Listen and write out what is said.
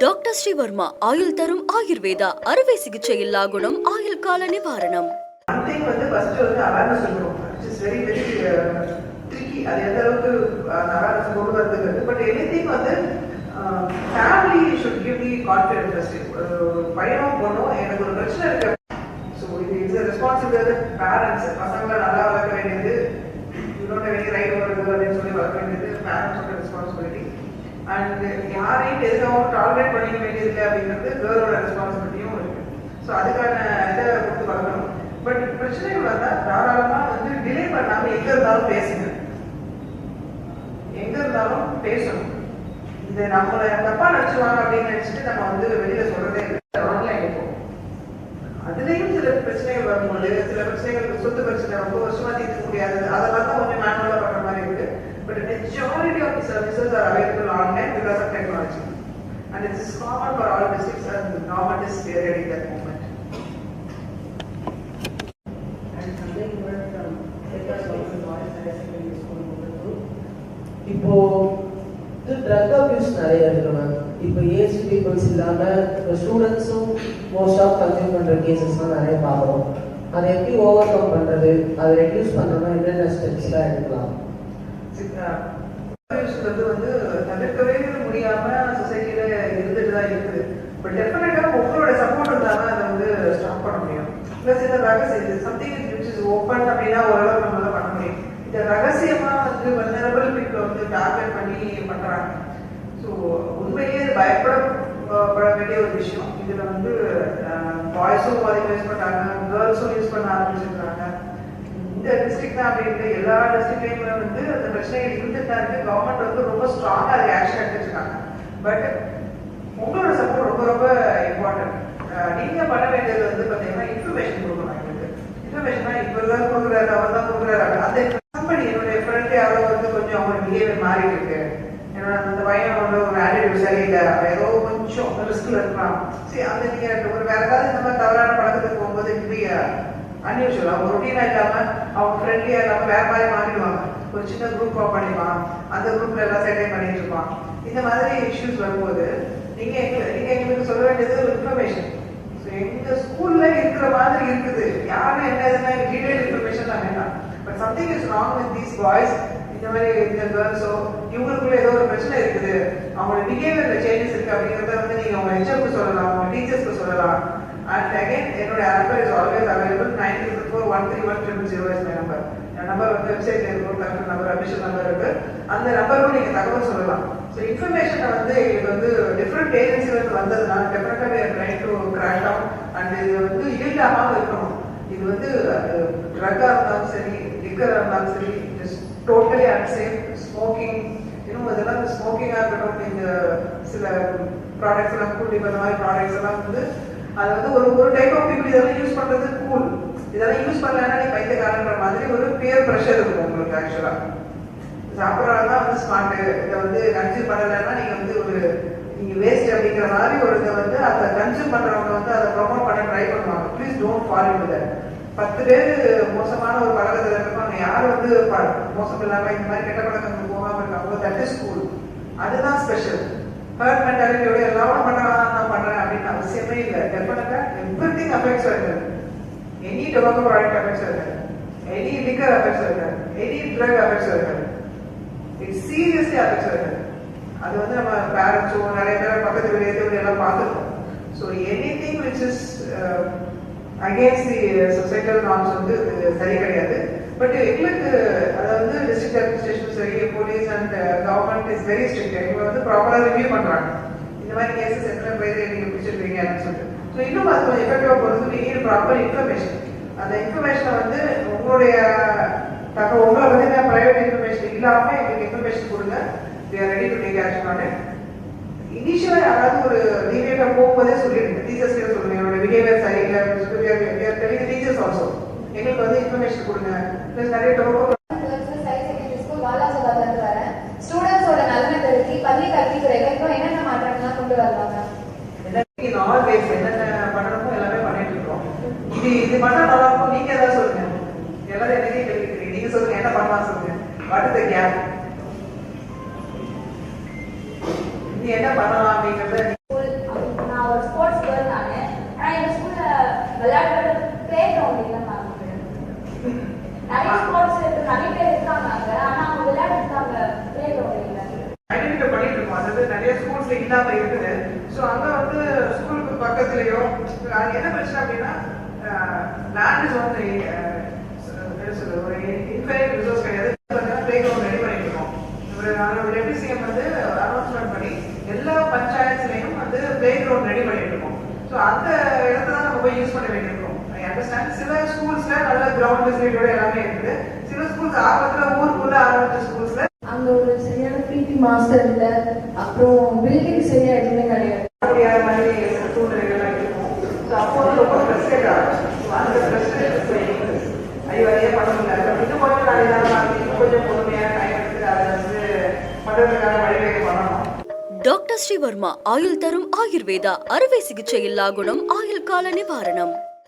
Doctor Sreevarma ஆயுள் தரும் ஆயுர்வேதா அறுவை சிகிச்சை இல்லா குணம் ஆயுள் கால நிவாரணம். Uh, அது எந்த அளவுக்கு அவேர்னஸ் கொண்டு வரதுக்கு பட் எனி திங் வந்து family should give the confidence first பையனோ பொண்ணோ எனக்கு ஒரு பிரச்சனை இருக்கு. ஸோ இது இட்ஸ் ரெஸ்பான்சிபிலிட்டி பேரண்ட்ஸ் பசங்களை நல்லா வளர்க்க வேண்டியது. இன்னொன்று வெளியே ரைட் வருது அப்படின்னு சொல்லி வளர்க்க வேண்டியது. பேரண்ட்ஸோட ரெஸ்பான்சிபிலிட்டி அண்ட் யாரையும் எதுக்காகவும் டாலரேட் பண்ணிக்க வேண்டியது இல்லை அப்படிங்கிறது கேர்ளோட ரெஸ்பான்சிபிலிட்டியும் இருக்கு. ஸோ அதுக்கான இதை கொடுத்து வளர்க்கணும் பட் பிரச்சனைகள் வந்தால் தாராளமாக வந்து டிலே பண்ணாமல் எங்கே இருந்தாலும் பேசுங்க. எங்க இருந்தாலும் பேசணும். இது நம்மளை தப்பா நினைச்சுவாங்க அப்படின்னு நினைச்சிட்டு நம்ம வந்து வெளியில சொல்றதே இல்லை. ஆன்லைன் இப்போ. அதுலயும் சில பிரச்சனைகள் வரும்போது சில பிரச்சனைகள் சொத்து பிரச்சனை ரொம்ப வருஷமா தீர்க்க முடியாது. அதெல்லாம் தான் கொஞ்சம் மேனுவலா பண்ற மாதிரி இருக்கு. But majority of the services are available online because of technology and it's is common for all districts and government is ready that moment and something where from Tekka Government Boys Higher Secondary School Muthu. இப்போ இது drug abuse நிறைய இருக்கு ma'am இப்போ age peoples இல்லாம இப்போ ஸ்டூடெண்ட்ஸும் most of consume பண்ற கேசஸ்லாம் நிறைய பார்க்குறோம். அதை எப்படி ஓவர் கம் பண்றது? அதை ரெடியூஸ் பண்ணணும்னா என்னென்ன ஸ்டெப்ஸ்லாம் எடுக்கலாம்? சொல்றது வந்து தவிர்க்கவே முடியாம சொசைட்டில இருந்துட்டு தான் இருக்குது. பட் டெஃபினட்டா உங்களோட சப்போர்ட் இருந்தாலும் அதை வந்து ஸ்டாப் பண்ண முடியும். பிளஸ் இந்த ரகசியம் சம்திங் விச் இஸ் ஓப்பன் அப்படின்னா ஓரளவு நம்மளால பண்ண முடியும். இந்த ரகசியமா வந்து வல்னரபிள் பீப்புள் வந்து டார்கெட் பண்ணி பண்றாங்க. ஸோ உண்மையிலேயே இது பயப்பட பட வேண்டிய ஒரு விஷயம். இதுல வந்து பாய்ஸும் அதிகம் யூஸ் பண்றாங்க கேர்ள்ஸும் யூஸ் பண்ண ஆரம்பிச்சிருக்காங்க இந்த டிஸ்ட்ரிக்ட் தான் இருக்க எல்லா டிஸ்ட்ரிக்ட்லயுமே வந்து அந்த பிரச்சனைகள் இருந்துட்டு தான் இருக்கு கவர்மெண்ட் வந்து ரொம்ப ஸ்ட்ராங்கா அது ஆக்ஷன் எடுத்துருக்காங்க. பட் உங்களோட சப்போர்ட் ரொம்ப ரொம்ப இம்பார்ட்டன்ட் நீங்க பண்ண வேண்டியது வந்து பாத்தீங்கன்னா இன்ஃபர்மேஷன் கொடுக்கணும் எங்களுக்கு. இன்ஃபர்மேஷனா இப்ப தான் கொடுக்குறாரு அவர் தான் கொடுக்குறாரு. அந்த கம்பெனி என்னுடைய ஃப்ரெண்ட் யாரோ வந்து கொஞ்சம் அவங்க பிஹேவியர் மாறி இருக்கு. என்னோட அந்த பையன் வந்து ஒரு ஆட்டிடியூட் சரியில்லை. அவன் ஏதோ கொஞ்சம் ரிஸ்க்ல இருக்கலாம் சரி அந்த நீங்க ஒரு வேற ஏதாவது இந்த மாதிரி தவறான பழக்கத்துக்கு போகும்போது இப்படி அன்யூஷுவல் அவங்க ரொட்டீனா இல்லாம அவங்க ஃப்ரெண்ட்லியாக இல்லாமல் வேற மாதிரி மாறிடுவாங்க. ஒரு சின்ன குரூப் ஃபார்ம் பண்ணிப்பான். அந்த குரூப்ல எல்லாம் செட்டை பண்ணிட்டு இருப்பான். இந்த மாதிரி இஷ்யூஸ் வரும்போது நீங்க எங்களுக்கு நீங்க எங்களுக்கு சொல்ல வேண்டியது ஒரு இன்ஃபர்மேஷன் எங்க ஸ்கூல்ல இருக்கிற மாதிரி இருக்குது. யாரும் என்ன எதுனா டீடைல் இன்ஃபர்மேஷன் தான் வேண்டாம். But something is wrong with these boys இந்த மாதிரி இந்த கேர்ள்ஸோ இவங்களுக்குள்ள ஏதோ ஒரு பிரச்சனை இருக்குது. அவங்களோட பிஹேவியர்ல சேஞ்சஸ் இருக்கு அப்படிங்கறத வந்து நீங்க அவங்க ஹெச்எம்க்கு சொல்லலாம் அவங்க டீச்சர்ஸ்க்கு சொல்லலாம். அண்ட் அகைன் என்னோட number is always available nine triple four one three one triple zero is my number N number வந்து வெப்சைட்ல இருக்கும் கலெக்டர் நம்பர் அபிஷன் நம்பர் இருக்கு. அந்த நம்பருக்கும் நீங்க தகவல் சொல்லலாம். ஸோ இன்ஃபர்மேஷனை வந்து இது வந்து டிஃப்ரெண்ட் ஏஜென்சிலிருந்து வந்ததுனால டெஃபினட்டாக we do crash down and இது வந்து ஈல்ட் இருக்கணும். இது வந்து ட்ரக்காக இருந்தாலும் சரி லிக்கராக இருந்தாலும் சரி ஜஸ்ட் டோட்டலி அன்சேஃப் ஸ்மோக்கிங் இன்னும் இதெல்லாம் இந்த ஸ்மோக்கிங்காக இருக்கட்டும் இந்த சில ப்ராடக்ட்ஸ் எல்லாம் கூட்டி இந்த மாதிரி ப்ராடக்ட்ஸ் எல்லாம் வந்து அது வந்து ஒரு ஒரு டைப் ஆஃப் பீப்புள் இதெல்லாம் யூஸ் பண்றது கூல் இதெல்லாம் யூஸ் பண்ணலன்னா நீ பைத்தியக்காரன்ற மாதிரி ஒரு பியர் ப்ரெஷர் இருக்கும் உங்களுக்கு ஆக்சுவலா சாப்பிட்றாங்க வந்து ஸ்மார்ட் இதை வந்து கன்சியூம் பண்ணலைன்னா நீங்க வந்து ஒரு நீங்க வேஸ்ட் அப்படிங்கிற மாதிரி ஒரு இதை வந்து அதை கன்சியூம் பண்றவங்க வந்து அதை ப்ரொமோட் பண்ண ட்ரை பண்ணுவாங்க. ப்ளீஸ் டோன்ட் ஃபாலோ இட் பத்து பேர் மோசமான ஒரு பழக்கத்தில் இருப்பாங்க யார் வந்து மோசம் இல்லாம இந்த மாதிரி கெட்ட பழக்கத்துக்கு போகாம இருக்காங்களோ தட் இஸ் ஸ்கூல் அதுதான் ஸ்பெஷல் ஹர்ட் மென்டாலிட்டியோட எல்லாரும் பண்றாங்க நான் பண்ணுறேன் அப்படின்னு அவசியமே இல்லை. டெஃபினட்டா எவ்ரி திங் அஃபெக்ட்ஸ் இருக்கு எனி டொபாக்கோ ப்ராடக்ட் அஃபெக்ட்ஸ் இருக்கு எனி லிக்கர் அஃபெக்ட்ஸ் இருக்கு எனி ட்ரக் அஃபெக்ட்ஸ் இருக்கு இட்ஸ் சீரியஸ்லி அஃபெக்ட்ஸ் இருக்கு அது வந்து நம்ம பேரண்ட்ஸோ நிறைய பேர் பக்கத்து வெளியேற்றவங்க எல்லாம் பார்த்துருக்கோம் so anything which is against the societal norms வந்து சரி கிடையாது. பட் எங்களுக்கு அதாவது டிஸ்ட்ரிக்ட் அட்மினிஸ்ட்ரேஷன் சரி police and government is very strict இவங்க வந்து ப்ராப்பராக ரிவ்யூ பண்ணுறாங்க இந்த மாதிரி கேசஸ் எத்தனை பேர் நீங்கள் பிடிச்சிருக்கீங்க அப்படின்னு சொல்லிட்டு. ஸோ இன்னும் அது கொஞ்சம் எஃபெக்டிவாக போகிறது நீங்க ப்ராப்பர் இன்ஃபர்மேஷன் அந்த இன்ஃபர்மேஷனை வந்து உங்களுடைய தகவல் உங்களை பற்றின ப்ரைவேட் இன்ஃபர்மேஷன் இல்லாமல் எங்களுக்கு இன்ஃபர்மேஷன் கொடுங்க. We are ready to take action on it இனிஷியலாக யாராவது ஒரு டிவியேட்டா போகும்போதே சொல்லிடுங்க. டீச்சர்ஸ் கிட்ட சொல்லுங்க என்னோட பிஹேவியர் சரியில்லை டீச்சர்ஸ் ஆல்சோ எங்களுக்கு வந்து இன்ஃபர்மேஷன் கொடுங்க. ப்ளஸ் நிறைய ஸ்டூடெண்ட்ஸோட நலனை கருதி பள்ளி கல்வித்துறையில இன்னும் என்னென்ன மாற்றங்கள்லாம் கொண்டு வேஸ் என்னென்ன பண்ணணுமோ எல்லாமே பண்ணிட்டு இருக்கோம். இது இது பண்ணா நல்லா இருக்கும். நீங்க ஏதாவது சொல்லுங்க. எல்லாரும் எனக்கே கேள்வி நீங்க சொல்லுங்க. என்ன பண்ணலாம் சொல்லுங்க. வாட் இஸ் த கேப் நீ என்ன பண்ணலாம் அப்படிங்கறத நிறைய ஸ்போர்ட்ஸ் இருக்கு. நிறைய இருக்கோம். அதாவது நிறைய ஸ்கூல்ஸ்ல இல்லாம இருக்குது. ஸோ அங்க வந்து ஸ்கூலுக்கு பக்கத்துலயோ அது என்ன பிரச்சனை அப்படின்னா லேண்ட் இஸ் வந்து ஒரு இன்ஃபைனட் ரிசோர்ஸ் கிடையாது. பிளே கிரவுண்ட் ரெடி பண்ணிட்டு ஒரு டெப்டி வந்து அனௌன்ஸ்மெண்ட் பண்ணி எல்லா பஞ்சாயத்துலையும் வந்து பிளே கிரவுண்ட் ரெடி பண்ணிட்டு இருக்கோம். ஸோ அந்த இடத்துல நம்ம போய் யூஸ் பண்ண வேண்டியிருக்கோம். அண்டர்ஸ்டாண்ட் சில ஸ்கூல்ஸ்ல நல்ல கிரவுண்ட் ஃபெசிலிட்டியோட எல்லாமே இருக்குது. சில ஸ்கூல்ஸ் ஆரம்பத்துல ஊருக்குள்ள ஆரம்பிச்ச ஸ்கூல்ஸ்ல அங்க ஒரு சரியான பிடி மாஸ்டர் இல்ல. அப்புறம் பில்டிங் சரியா எதுவுமே கிடையாது. முடியாத மாதிரி சூழ்நிலைகள்லாம் இருக்கும். ஸோ அப்போ வந்து ரொம்ப ஃப்ரெஸ்ட்ரேட் ஆகும் So அந்த ஃப்ரெஸ்ட்ரேஷன் ஐயோ அதையே பண்ண முடியாது. அப்ப இன்னும் கொஞ்சம் நாளை தான் இன்னும் கொஞ்சம் பொறுமையாக டைம் எடுத்து அதை வந்து பண்ணுறதுக்கான வழிவகை பண்ணணும். டாக்டர் ஸ்ரீவர்மா ஆயுள் தரும் ஆயுர்வேதா அறுவை சிகிச்சை இல்லா குணம் ஆயுள் கால நிவாரணம்.